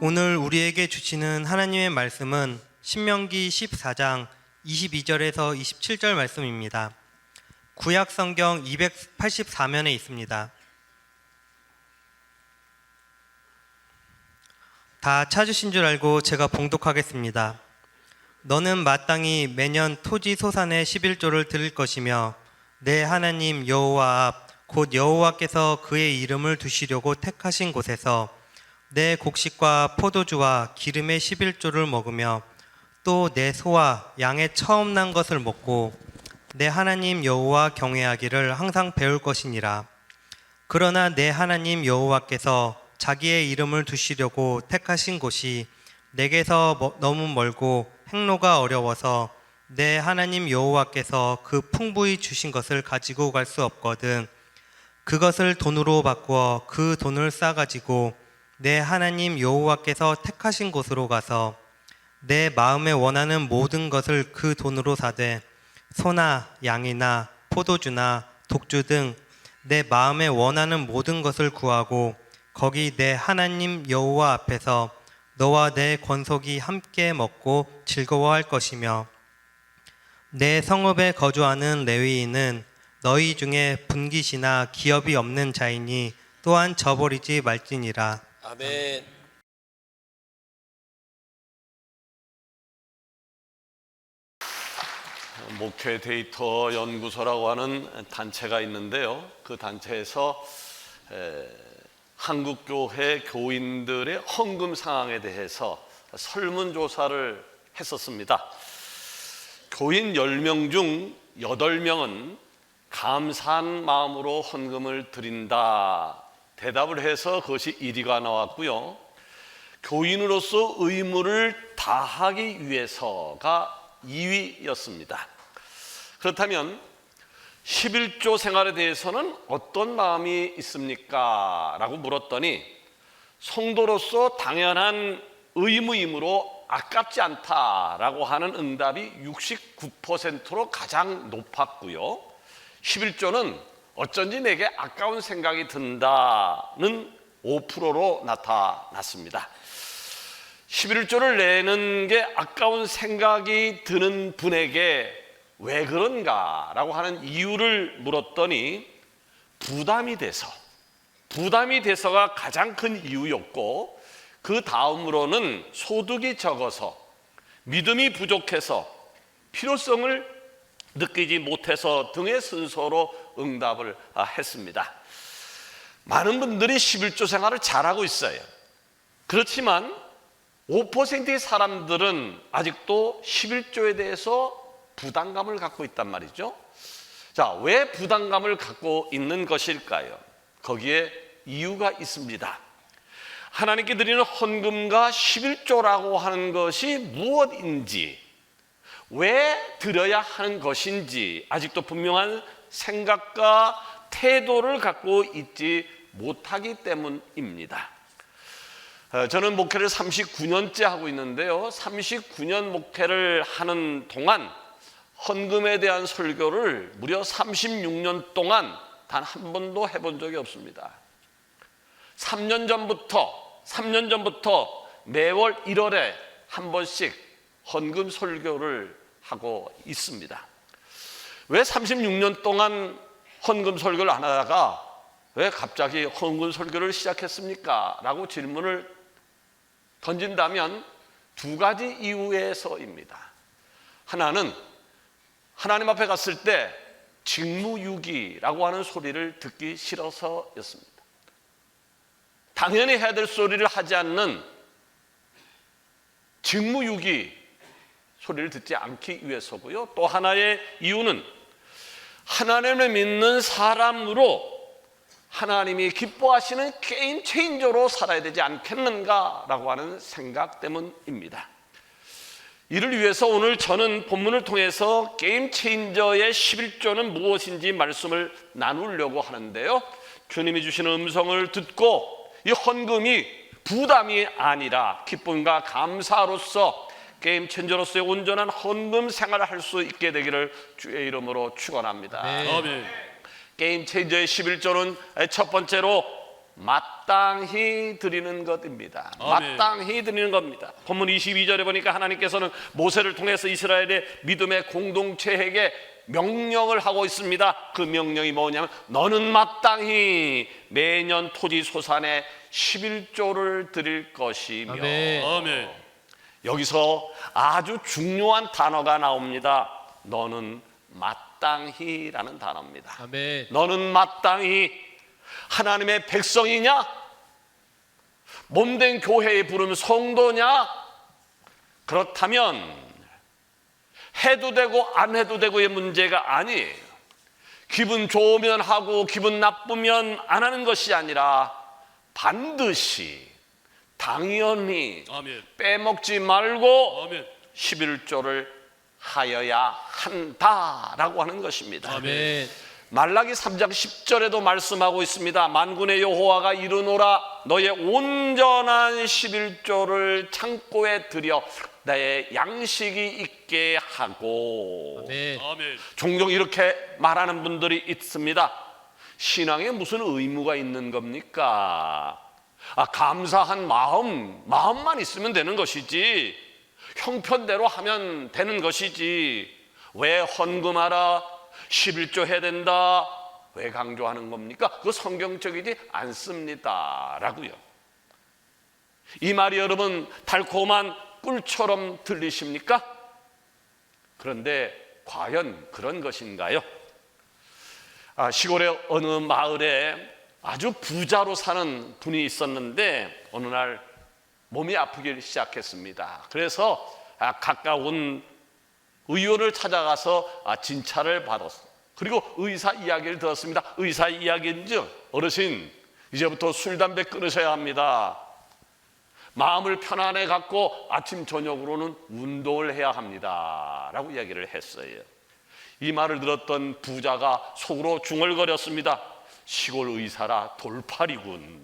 오늘 우리에게 주시는 하나님의 말씀은 신명기 14장 22절에서 27절 말씀입니다. 구약 성경 284면에 있습니다. 다 찾으신 줄 알고 제가 봉독하겠습니다. 너는 마땅히 매년 토지 소산의 11조를 드릴 것이며 내 하나님 여호와 앞 곧 여호와께서 그의 이름을 두시려고 택하신 곳에서 내 곡식과 포도주와 기름의 11조를 먹으며 또 내 소와 양의 처음 난 것을 먹고 내 하나님 여호와 경외하기를 항상 배울 것이니라. 그러나 내 하나님 여호와께서 자기의 이름을 두시려고 택하신 곳이 내게서 머- 너무 멀고 행로가 어려워서 내 하나님 여호와께서 그 풍부히 주신 것을 가지고 갈 수 없거든 그것을 돈으로 바꾸어 그 돈을 싸가지고 내 하나님 여호와께서 택하신 곳으로 가서 내 마음에 원하는 모든 것을 그 돈으로 사되 소나 양이나 포도주나 독주 등 내 마음에 원하는 모든 것을 구하고 거기 내 하나님 여호와 앞에서 너와 내 권속이 함께 먹고 즐거워할 것이며 내 성읍에 거주하는 레위인은 너희 중에 분깃이나 기업이 없는 자이니 또한 저버리지 말지니라 아멘. 목회 데이터 연구소라고 하는 단체가 있는데요. 그 단체에서 에, 한국 교회 교인들의 헌금 상황에 대해서 설문조사를 했었습니다. 교인 10명 중 8명은 감사한 마음으로 헌금을 드린다. 대답을 해서 그것이 1위가 나왔고요. 교인으로서 의무를 다하기 위해서가 2위였습니다. 그렇다면 11조 생활에 대해서는 어떤 마음이 있습니까? 라고 물었더니 성도로서 당연한 의무이므로 아깝지 않다라고 하는 응답이 69%로 가장 높았고요. 11조는 어쩐지 내게 아까운 생각이 든다는 5%로 나타났습니다. 11조를 내는 게 아까운 생각이 드는 분에게 왜 그런가라고 하는 이유를 물었더니 부담이 돼서 부담이 돼서가 가장 큰 이유였고 그 다음으로는 소득이 적어서 믿음이 부족해서 필요성을 느끼지 못해서 등의 순서로 응답을 아, 했습니다. 많은 분들이 11조 생활을 잘하고 있어요. 그렇지만 5%의 사람들은 아직도 11조에 대해서 부담감을 갖고 있단 말이죠. 자, 왜 부담감을 갖고 있는 것일까요? 거기에 이유가 있습니다. 하나님께 드리는 헌금과 11조라고 하는 것이 무엇인지, 왜 드려야 하는 것인지 아직도 분명한 생각과 태도를 갖고 있지 못하기 때문입니다. 어, 저는 목회를 39년째 하고 있는데요. 39년 목회를 하는 동안 헌금에 대한 설교를 무려 36년 동안 단 한 번도 해본 적이 없습니다. 3년 전부터 3년 전부터 매월 1월에 한 번씩 헌금 설교를 하고 있습니다. 왜 36년 동안 헌금 설교를 안 하다가 왜 갑자기 헌금 설교를 시작했습니까? 라고 질문을 던진다면 두 가지 이유에서입니다. 하나는 하나님 앞에 갔을 때 직무유기라고 하는 소리를 듣기 싫어서였습니다. 당연히 해야 될 소리를 하지 않는 직무유기 소리를 듣지 않기 위해서고요. 또 하나의 이유는 하나님을 믿는 사람으로 하나님이 기뻐하시는 게임 체인저로 살아야 되지 않겠는가라고 하는 생각 때문입니다. 이를 위해서 오늘 저는 본문을 통해서 게임 체인저의 11조는 무엇인지 말씀을 나누려고 하는데요. 주님이 주시는 음성을 듣고 이 헌금이 부담이 아니라 기쁨과 감사로서 게임 체인저로서의 온전한 헌금 생활을 할 수 있게 되기를 주의 이름으로 축원합니다. 아멘. 게임 체인저의 11조는 첫 번째로 마땅히 드리는 것입니다. 아멘. 마땅히 드리는 겁니다. 본문 22절에 보니까 하나님께서는 모세를 통해서 이스라엘의 믿음의 공동체에게 명령을 하고 있습니다. 그 명령이 뭐냐면 너는 마땅히 매년 토지 소산의 11조를 드릴 것이며 아멘. 아멘. 여기서 아주 중요한 단어가 나옵니다. 너는 마땅히라는 단어입니다. 아멘. 너는 마땅히 하나님의 백성이냐? 몸된 교회에 부르는 성도냐? 그렇다면 해도 되고 안 해도 되고의 문제가 아니에요. 기분 좋으면 하고 기분 나쁘면 안 하는 것이 아니라 반드시 당연히 아멘. 빼먹지 말고 아멘. 11조를 하여야 한다라고 하는 것입니다. 아멘. 말라기 3장 10절에도 말씀하고 있습니다. 만군의 여호와가 이르노라 너의 온전한 11조를 창고에 들여 나의 양식이 있게 하고 아멘. 아멘. 종종 이렇게 말하는 분들이 있습니다. 신앙에 무슨 의무가 있는 겁니까? 아, 감사한 마음, 마음만 있으면 되는 것이지. 형편대로 하면 되는 것이지. 왜 헌금하라? 11조 해야 된다. 왜 강조하는 겁니까? 그거 성경적이지 않습니다. 라고요. 이 말이 여러분 달콤한 꿀처럼 들리십니까? 그런데 과연 그런 것인가요? 아, 시골의 어느 마을에 아주 부자로 사는 분이 있었는데 어느 날 몸이 아프기 시작했습니다. 그래서 아, 가까운 의원을 찾아가서 아, 진찰을 받았어. 그리고 의사 이야기를 들었습니다. 의사 이야기인즉 어르신 이제부터 술 담배 끊으셔야 합니다. 마음을 편안해 갖고 아침 저녁으로는 운동을 해야 합니다라고 이야기를 했어요. 이 말을 들었던 부자가 속으로 중얼거렸습니다. 시골 의사라 돌팔이군.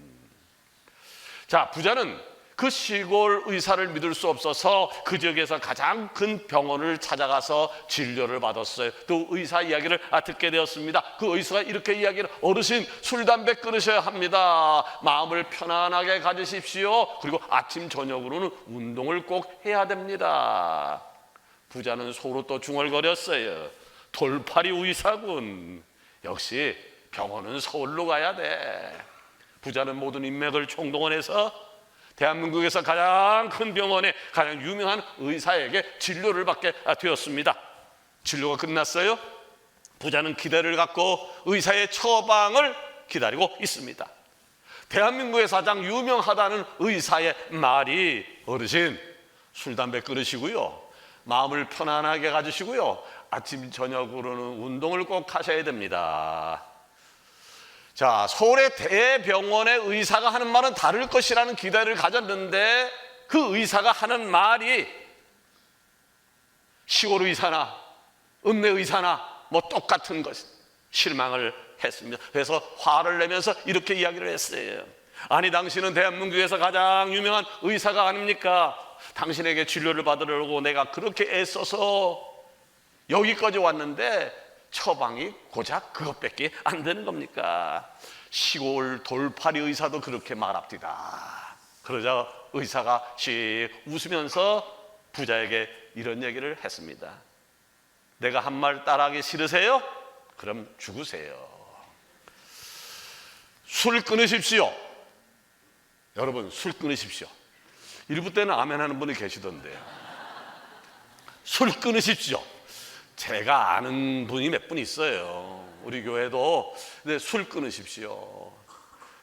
자, 부자는 그 시골 의사를 믿을 수 없어서 그 지역에서 가장 큰 병원을 찾아가서 진료를 받았어요. 또 의사 이야기를 아, 듣게 되었습니다. 그 의사가 이렇게 이야기를 어르신 술 담배 끊으셔야 합니다. 마음을 편안하게 가지십시오. 그리고 아침 저녁으로는 운동을 꼭 해야 됩니다. 부자는 속으로 또 중얼거렸어요. 돌팔이 의사군. 역시 병원은 서울로 가야 돼. 부자는 모든 인맥을 총동원해서 대한민국에서 가장 큰 병원에 가장 유명한 의사에게 진료를 받게 되었습니다. 진료가 끝났어요. 부자는 기대를 갖고 의사의 처방을 기다리고 있습니다. 대한민국에서 가장 유명하다는 의사의 말이 어르신 술 담배 끊으시고요. 마음을 편안하게 가지시고요. 아침 저녁으로는 운동을 꼭 하셔야 됩니다. 자, 서울의 대병원의 의사가 하는 말은 다를 것이라는 기대를 가졌는데 그 의사가 하는 말이 시골 의사나 읍내 의사나 뭐 똑같은 것 실망을 했습니다. 그래서 화를 내면서 이렇게 이야기를 했어요. 아니 당신은 대한민국에서 가장 유명한 의사가 아닙니까? 당신에게 진료를 받으려고 내가 그렇게 애써서 여기까지 왔는데 처방이 고작 그것밖에 안 되는 겁니까? 시골 돌팔이 의사도 그렇게 말합니다. 그러자 의사가 씩 웃으면서 부자에게 이런 얘기를 했습니다. 내가 한 말 따라하기 싫으세요? 그럼 죽으세요. 술 끊으십시오. 여러분 술 끊으십시오. 일부 때는 아멘 하는 분이 계시던데. 술 끊으십시오. 제가 아는 분이 몇 분 있어요. 우리 교회도 근데 술 끊으십시오.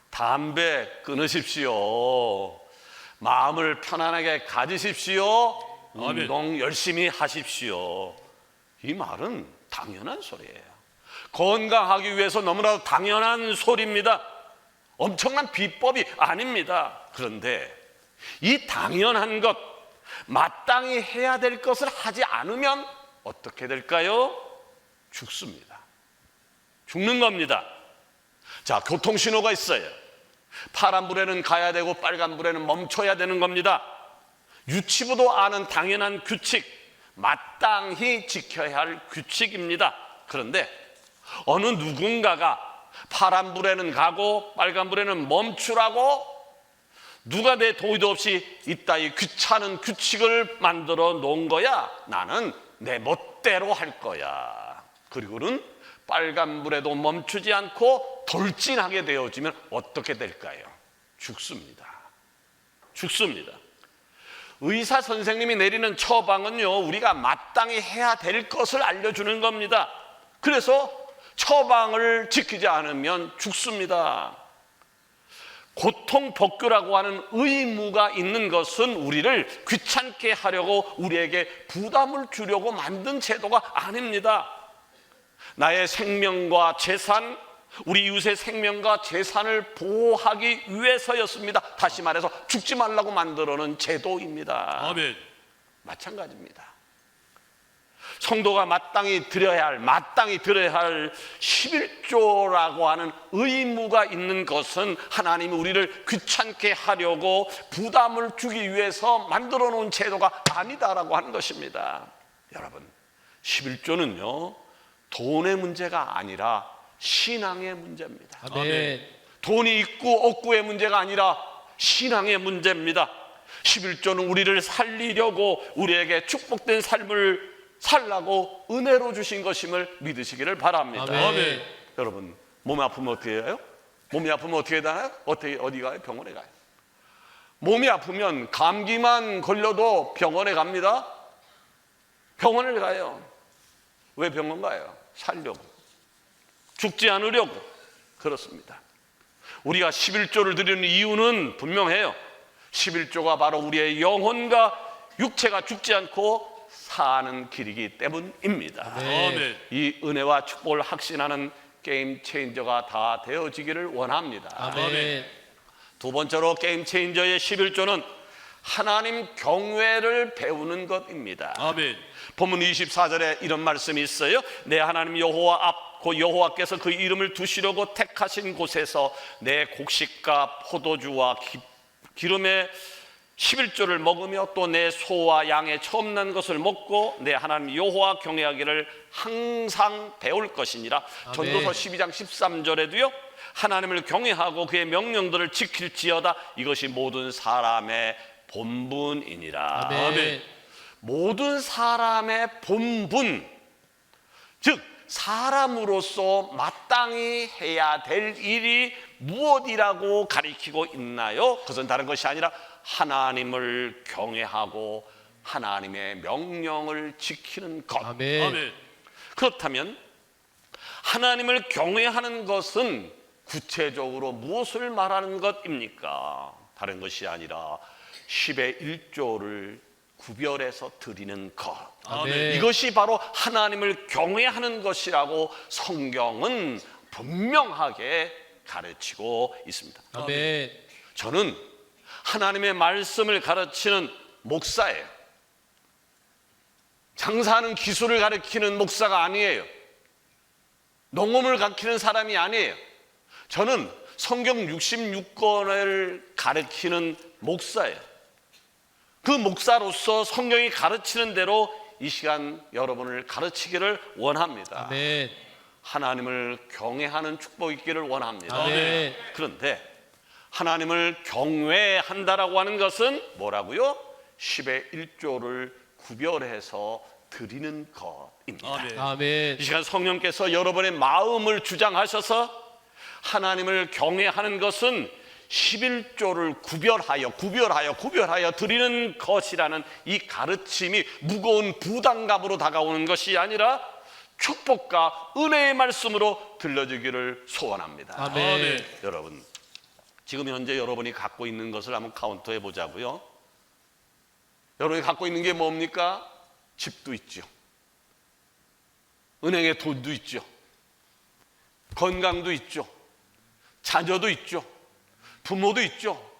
담배 끊으십시오. 마음을 편안하게 가지십시오. 운동 열심히 하십시오. 이 말은 당연한 소리예요. 건강하기 위해서 너무나도 당연한 소리입니다. 엄청난 비법이 아닙니다. 그런데 이 당연한 것, 마땅히 해야 될 것을 하지 않으면 어떻게 될까요? 죽습니다. 죽는 겁니다. 자, 교통신호가 있어요. 파란불에는 가야 되고 빨간불에는 멈춰야 되는 겁니다. 유치부도 아는 당연한 규칙, 마땅히 지켜야 할 규칙입니다. 그런데 어느 누군가가 파란 불에는 가고 빨간 불에는 멈추라고 누가 내 동의도 없이 이따위 귀찮은 규칙을 만들어 놓은 거야. 나는 내 멋대로 할 거야. 그리고는 빨간 불에도 멈추지 않고 돌진하게 되어지면 어떻게 될까요? 죽습니다. 죽습니다. 의사 선생님이 내리는 처방은요, 우리가 마땅히 해야 될 것을 알려주는 겁니다. 그래서 처방을 지키지 않으면 죽습니다. 고통 법규라고 하는 의무가 있는 것은 우리를 귀찮게 하려고 우리에게 부담을 주려고 만든 제도가 아닙니다. 나의 생명과 재산, 우리 이웃의 생명과 재산을 보호하기 위해서였습니다. 다시 말해서 죽지 말라고 만들어 놓은 제도입니다. 아멘. 마찬가지입니다. 성도가 마땅히 드려야 할, 마땅히 드려야 할 11조라고 하는 의무가 있는 것은 하나님이 우리를 귀찮게 하려고 부담을 주기 위해서 만들어 놓은 제도가 아니다라고 하는 것입니다. 여러분, 11조는요, 돈의 문제가 아니라 신앙의 문제입니다. 아멘. 돈이 있고 없고의 문제가 아니라 신앙의 문제입니다. 11조는 우리를 살리려고 우리에게 축복된 삶을 살라고 은혜로 주신 것임을 믿으시기를 바랍니다. 아멘. 여러분, 몸이 아프면 어떻게 해요? 몸이 아프면 어떻게 되나요? 어떻게 어디 가요? 병원에 가요. 몸이 아프면 감기만 걸려도 병원에 갑니다. 병원을 가요. 왜 병원 가요? 살려고. 죽지 않으려고. 그렇습니다. 우리가 11조를 드리는 이유는 분명해요. 11조가 바로 우리의 영혼과 육체가 죽지 않고 사는 길이기 때문입니다. 아멘. 이 은혜와 축복을 확신하는 게임 체인저가 다 되어지기를 원합니다. 아멘. 두 번째로 게임 체인저의 11조는 하나님 경외를 배우는 것입니다. 아멘. 본문 24절에 이런 말씀이 있어요. 내 하나님 여호와 앞, 그 여호와께서 그 이름을 두시려고 택하신 곳에서 내 곡식과 포도주와 기, 기름의 11조를 먹으며 또 내 소와 양의 처음 난 것을 먹고 내 하나님 여호와 경외하기를 항상 배울 것이니라. 아멘. 전도서 12장 13절에도요. 하나님을 경외하고 그의 명령들을 지킬지어다 이것이 모든 사람의 본분이니라. 아멘. 모든 사람의 본분, 즉 사람으로서 마땅히 해야 될 일이 무엇이라고 가리키고 있나요? 그것은 다른 것이 아니라 하나님을 경외하고 하나님의 명령을 지키는 것. 아멘. 아멘. 그렇다면 하나님을 경외하는 것은 구체적으로 무엇을 말하는 것입니까? 다른 것이 아니라 10의 1조를 구별해서 드리는 것. 아멘. 이것이 바로 하나님을 경외하는 것이라고 성경은 분명하게 가르치고 있습니다. 아멘. 저는 하나님의 말씀을 가르치는 목사예요. 장사하는 기술을 가르치는 목사가 아니에요. 농업을 가르치는 사람이 아니에요. 저는 성경 66권을 가르치는 목사예요. 그 목사로서 성경이 가르치는 대로 이 시간 여러분을 가르치기를 원합니다. 아멘. 하나님을 경외하는 축복이 있기를 원합니다. 아멘. 그런데 하나님을 경외한다라고 하는 것은 뭐라고요? 10의 1조를 구별해서 드리는 것입니다. 아멘. 아멘. 이 시간 성령께서 여러분의 마음을 주장하셔서 하나님을 경외하는 것은 11조를 구별하여 구별하여 구별하여 드리는 것이라는 이 가르침이 무거운 부담감으로 다가오는 것이 아니라 축복과 은혜의 말씀으로 들려주기를 소원합니다. 아멘. 여러분, 지금 현재 여러분이 갖고 있는 것을 한번 카운트해 보자고요. 여러분이 갖고 있는 게 뭡니까? 집도 있죠. 은행에 돈도 있죠. 건강도 있죠. 자녀도 있죠. 부모도 있죠.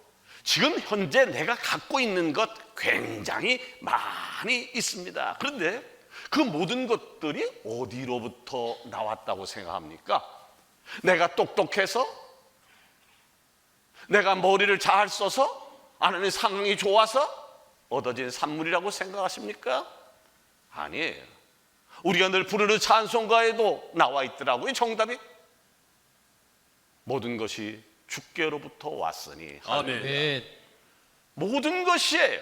지금 현재 내가 갖고 있는 것 굉장히 많이 있습니다. 그런데 그 모든 것들이 어디로부터 나왔다고 생각합니까? 내가 똑똑해서 내가 머리를 잘 써서 하나님 상황이 좋아서 얻어진 산물이라고 생각하십니까? 아니에요. 우리가 늘 부르는 찬송가에도 나와 있더라고요. 정답이 모든 것이 주께로부터 왔으니 아멘. 모든 것이에요.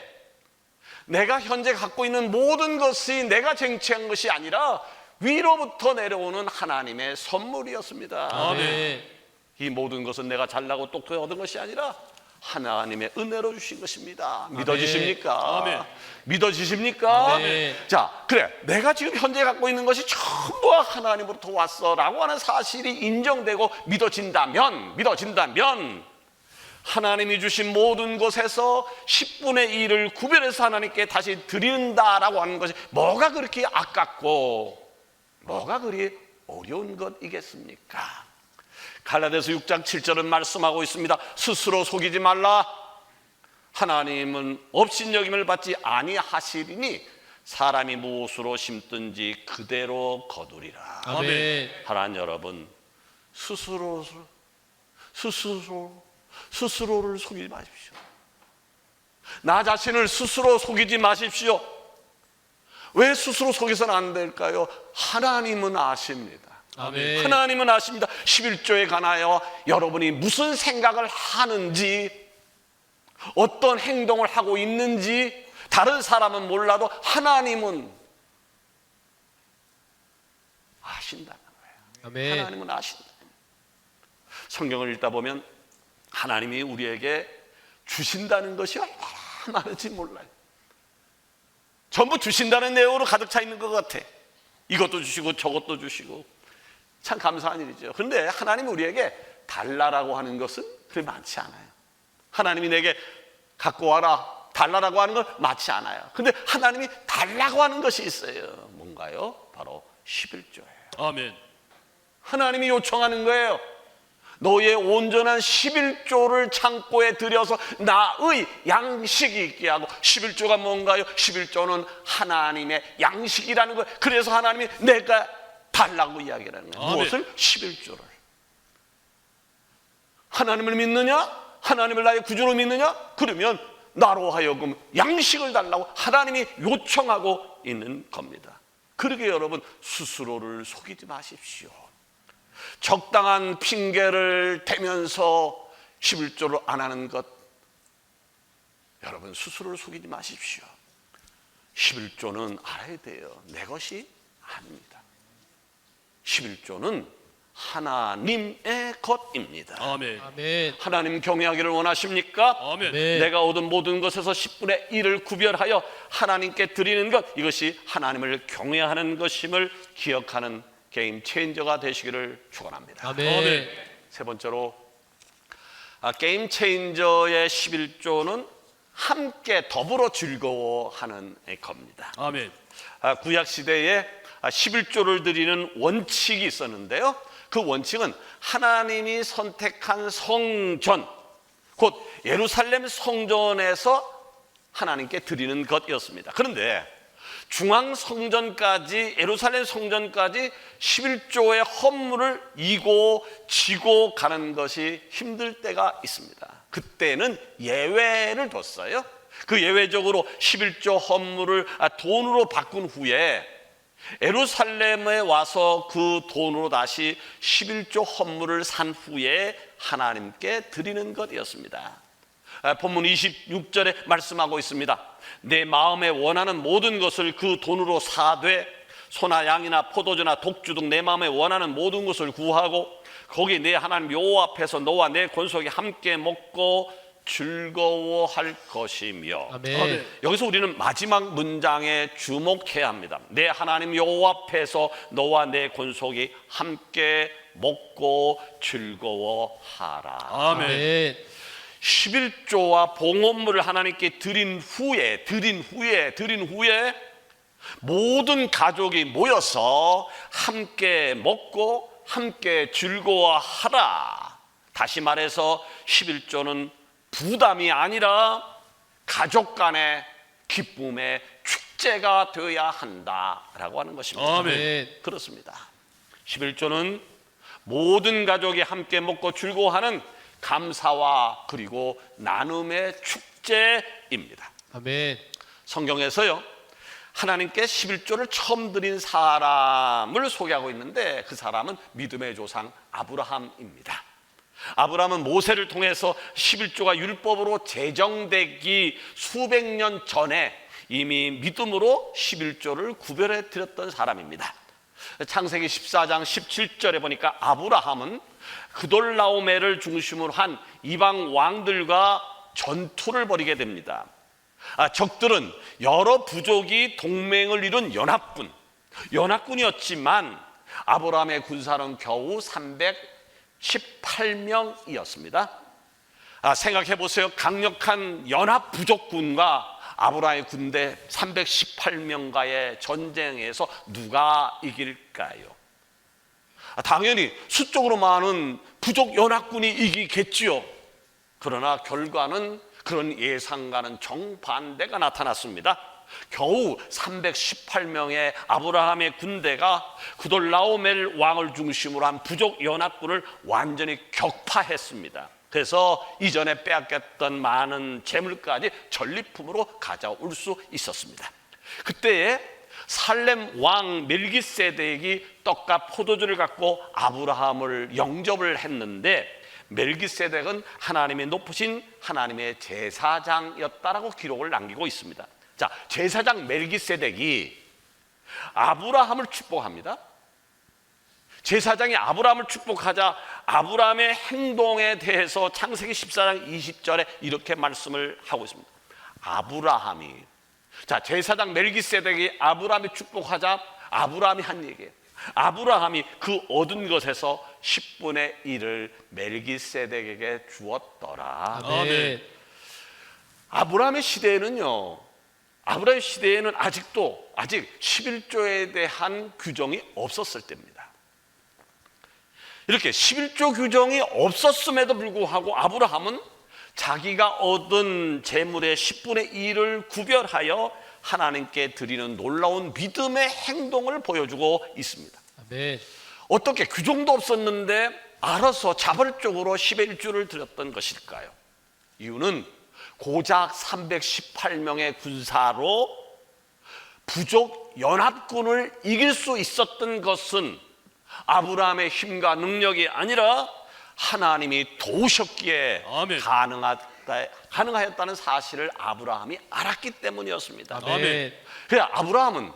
내가 현재 갖고 있는 모든 것이 내가 쟁취한 것이 아니라 위로부터 내려오는 하나님의 선물이었습니다. 아멘. 이 모든 것은 내가 잘나고 똑똑히 얻은 것이 아니라 하나님의 은혜로 주신 것입니다. 믿어지십니까? 아멘. 믿어지십니까? 아멘. 자, 그래. 내가 지금 현재 갖고 있는 것이 전부가 하나님으로부터 왔어라고 하는 사실이 인정되고 믿어진다면, 믿어진다면 하나님이 주신 모든 것에서 10분의 1을 구별해서 하나님께 다시 드린다라고 하는 것이 뭐가 그렇게 아깝고 뭐가 그리 어려운 것이겠습니까? 갈라디아서 6장 7절은 말씀하고 있습니다. 스스로 속이지 말라. 하나님은 업신여김을 받지 아니하시리니 사람이 무엇으로 심든지 그대로 거두리라. 아멘. 하나님 여러분 스스로 스스로 스스로를 속이지 마십시오. 나 자신을 스스로 속이지 마십시오. 왜 스스로 속여서는 안 될까요? 하나님은 아십니다. 아멘. 하나님은 아십니다. 11조에 관하여 여러분이 무슨 생각을 하는지 어떤 행동을 하고 있는지 다른 사람은 몰라도 하나님은 아신다는 거예요. 아멘. 하나님은 아신다. 성경을 읽다 보면 하나님이 우리에게 주신다는 것이 얼마나 많은지 몰라요. 전부 주신다는 내용으로 가득 차 있는 것 같아. 이것도 주시고 저것도 주시고 참 감사한 일이죠. 그런데 하나님이 우리에게 달라라고 하는 것은 그리 많지 않아요. 하나님이 내게 갖고 와라 달라라고 하는 건 많지 않아요. 근데 하나님이 달라고 하는 것이 있어요. 뭔가요? 바로 11조예요. 아멘. 하나님이 요청하는 거예요. 너의 온전한 11조를 창고에 들여서 나의 양식이 있게 하고 11조가 뭔가요? 11조는 하나님의 양식이라는 거예요. 그래서 하나님이 내가 달라고 이야기하는 거예요. 아멘. 무엇을? 11조를. 하나님을 믿느냐? 하나님을 나의 구주로 믿느냐? 그러면 나로 하여금 양식을 달라고 하나님이 요청하고 있는 겁니다. 그러게 여러분 스스로를 속이지 마십시오. 적당한 핑계를 대면서 11조를 안 하는 것 여러분 스스로를 속이지 마십시오. 11조는 알아야 돼요. 내 것이 아닙니다. 11조는 하나님의 것입니다. 아멘. 아멘. 하나님 경외하기를 원하십니까? 아멘. 네. 내가 얻은 모든 것에서 10분의 1을 구별하여 하나님께 드리는 것 이것이 하나님을 경외하는 것임을 기억하는 게임 체인저가 되시기를 축원합니다. 아멘. 아멘. 세 번째로 아, 게임 체인저의 11조는 함께 더불어 즐거워하는 겁니다. 아멘. 아, 구약 시대에 11조를 드리는 원칙이 있었는데요. 그 원칙은 하나님이 선택한 성전, 곧 예루살렘 성전에서 하나님께 드리는 것이었습니다. 그런데 중앙 성전까지 예루살렘 성전까지 11조의 헌물을 이고 지고 가는 것이 힘들 때가 있습니다. 그때는 예외를 뒀어요. 그 예외적으로 11조 헌물을 아, 돈으로 바꾼 후에 에루살렘에 와서 그 돈으로 다시 11조 헌물을 산 후에 하나님께 드리는 것이었습니다. 아, 본문 26절에 말씀하고 있습니다. 내 마음에 원하는 모든 것을 그 돈으로 사되 소나 양이나 포도주나 독주 등 내 마음에 원하는 모든 것을 구하고 거기 내 하나님 여호와 앞에서 너와 내 권속이 함께 먹고 즐거워할 것이며 아멘. 아멘. 여기서 우리는 마지막 문장에 주목해야 합니다. 내 하나님 여호와 앞에서 너와 내 권속이 함께 먹고 즐거워하라. 아멘. 아멘. 11조와 봉헌물을 하나님께 드린 후에 드린 후에 드린 후에 모든 가족이 모여서 함께 먹고 함께 즐거워하라. 다시 말해서 11조는 부담이 아니라 가족 간의 기쁨의 축제가 되어야 한다라고 하는 것입니다. 아멘. 아멘. 그렇습니다. 11조는 모든 가족이 함께 먹고 즐거워하는 감사와 그리고 나눔의 축제입니다. 아멘. 성경에서요. 하나님께 11조를 처음 드린 사람을 소개하고 있는데 그 사람은 믿음의 조상 아브라함입니다. 아브라함은 모세를 통해서 11조가 율법으로 제정되기 수백 년 전에 이미 믿음으로 11조를 구별해 드렸던 사람입니다. 창세기 14장 17절에 보니까 아브라함은 그돌라오메를 중심으로 한 이방 왕들과 전투를 벌이게 됩니다. 아, 적들은 여러 부족이 동맹을 이룬 연합군, 연합군이었지만 아브라함의 군사는 겨우 318명이었습니다. 아, 생각해 보세요. 강력한 연합 부족군과 아브라함의 군대 318명과의 전쟁에서 누가 이길까요? 아, 당연히 수적으로 많은 부족 연합군이 이기겠지요. 그러나 결과는 그런 예상과는 정반대가 나타났습니다. 겨우 318명의 아브라함의 군대가 그돌라오멜 왕을 중심으로 한 부족 연합군을 완전히 격파했습니다. 그래서 이전에 빼앗겼던 많은 재물까지 전리품으로 가져올 수 있었습니다. 그때에 살렘 왕 멜기세덱이 떡과 포도주를 갖고 아브라함을 영접을 했는데 멜기세덱은 하나님의 높으신 하나님의 제사장이었다라고 기록을 남기고 있습니다. 자, 제사장 멜기세덱이 아브라함을 축복합니다. 제사장이 아브라함을 축복하자 아브라함의 행동에 대해서 창세기 14장 20절에 이렇게 말씀을 하고 있습니다. 아브라함이 자 제사장 멜기세덱이 아브라함이 축복하자 아브라함이 한 얘기예요. 아브라함이 그 얻은 것에서 10분의 1을 멜기세덱에게 주었더라. 아멘. 아브라함의 시대에는요. 아브라함의 시대에는 아직도 아직 11조에 대한 규정이 없었을 때입니다. 이렇게 11조 규정이 없었음에도 불구하고 아브라함은 자기가 얻은 재물의 10분의 1을 구별하여 하나님께 드리는 놀라운 믿음의 행동을 보여주고 있습니다. 아멘. 어떻게 규정도 없었는데 알아서 자발적으로 10의 1주를 드렸던 것일까요? 이유는 고작 318명의 군사로 부족 연합군을 이길 수 있었던 것은 아브라함의 힘과 능력이 아니라 하나님이 도우셨기에. 가능하다, 가능하였다는 사실을 아브라함이 알았기 때문이었습니다. 아멘. 그래 아브라함은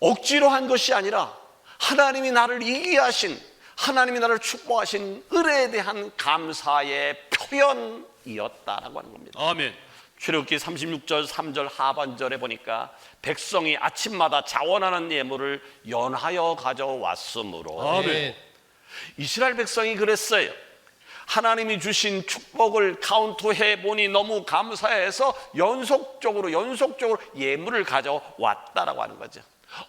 억지로 한 것이 아니라 하나님이 나를 이기게 하신 하나님이 나를 축복하신 은혜에 대한 감사의 표현 이었다라고 하는 겁니다. 아멘. 출애굽기 36절 3절 하반절에 보니까 백성이 아침마다 자원하는 예물을 연하여 가져왔으므로 아멘. 이스라엘 백성이 그랬어요. 하나님이 주신 축복을 카운트해 보니 너무 감사해서 연속적으로 연속적으로 예물을 가져왔다라고 하는 거죠.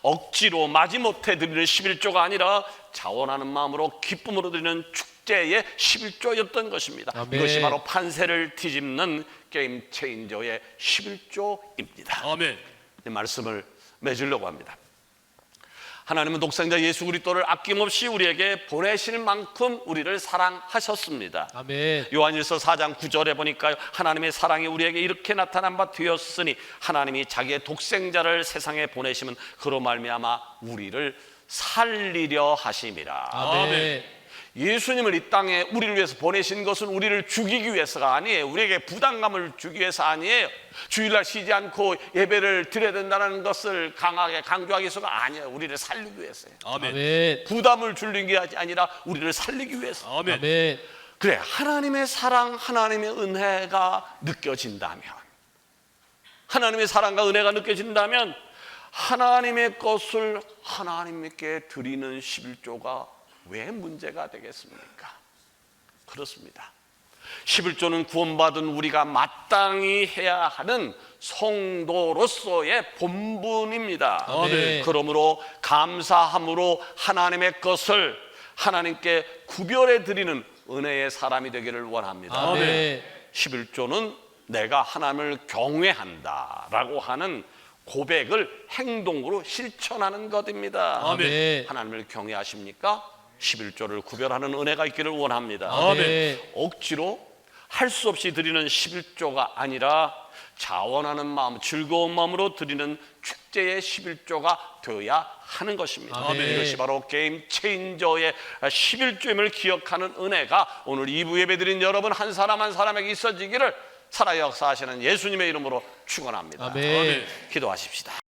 억지로 마지못해 드리는 11조가 아니라 자원하는 마음으로 기쁨으로 드리는 축 제의 11조였던 것입니다. 아멘. 이것이 바로 판세를 뒤집는 게임 체인저의 11조입니다. 아멘. 이 말씀을 맺으려고 합니다. 하나님은 독생자 예수 그리스도를 아낌없이 우리에게 보내실 만큼 우리를 사랑하셨습니다. 아멘. 요한일서 4장 9절에 보니까 하나님의 사랑이 우리에게 이렇게 나타난 바 되었으니 하나님이 자기의 독생자를 세상에 보내시면 그로 말미암아 우리를 살리려 하심이라. 아멘. 예수님을 이 땅에 우리를 위해서 보내신 것은 우리를 죽이기 위해서가 아니에요. 우리에게 부담감을 주기 위해서 아니에요. 주일날 쉬지 않고 예배를 드려야 된다는 것을 강하게 강조하기 위해서가 아니에요. 우리를 살리기 위해서예요. 아멘. 부담을 줄이는 게 아니라 우리를 살리기 위해서. 아멘. 아멘. 그래 하나님의 사랑, 하나님의 은혜가 느껴진다면, 하나님의 사랑과 은혜가 느껴진다면 하나님의 것을 하나님께 드리는 11조가 왜 문제가 되겠습니까? 그렇습니다. 11조는 구원받은 우리가 마땅히 해야 하는 성도로서의 본분입니다. 아멘. 그러므로 감사함으로 하나님의 것을 하나님께 구별해 드리는 은혜의 사람이 되기를 원합니다. 아멘. 11조는 내가 하나님을 경외한다라고 하는 고백을 행동으로 실천하는 것입니다. 아멘. 하나님을 경외하십니까? 11조를 구별하는 은혜가 있기를 원합니다. 아멘. 억지로 할 수 없이 드리는 11조가 아니라 자원하는 마음, 즐거운 마음으로 드리는 축제의 11조가 되어야 하는 것입니다. 아멘. 이것이 바로 게임 체인저의 11조임을 기억하는 은혜가 오늘 2부 예배 드린 여러분 한 사람 한 사람에게 있어지기를 살아 역사하시는 예수님의 이름으로 축원합니다. 아멘. 기도하십시다.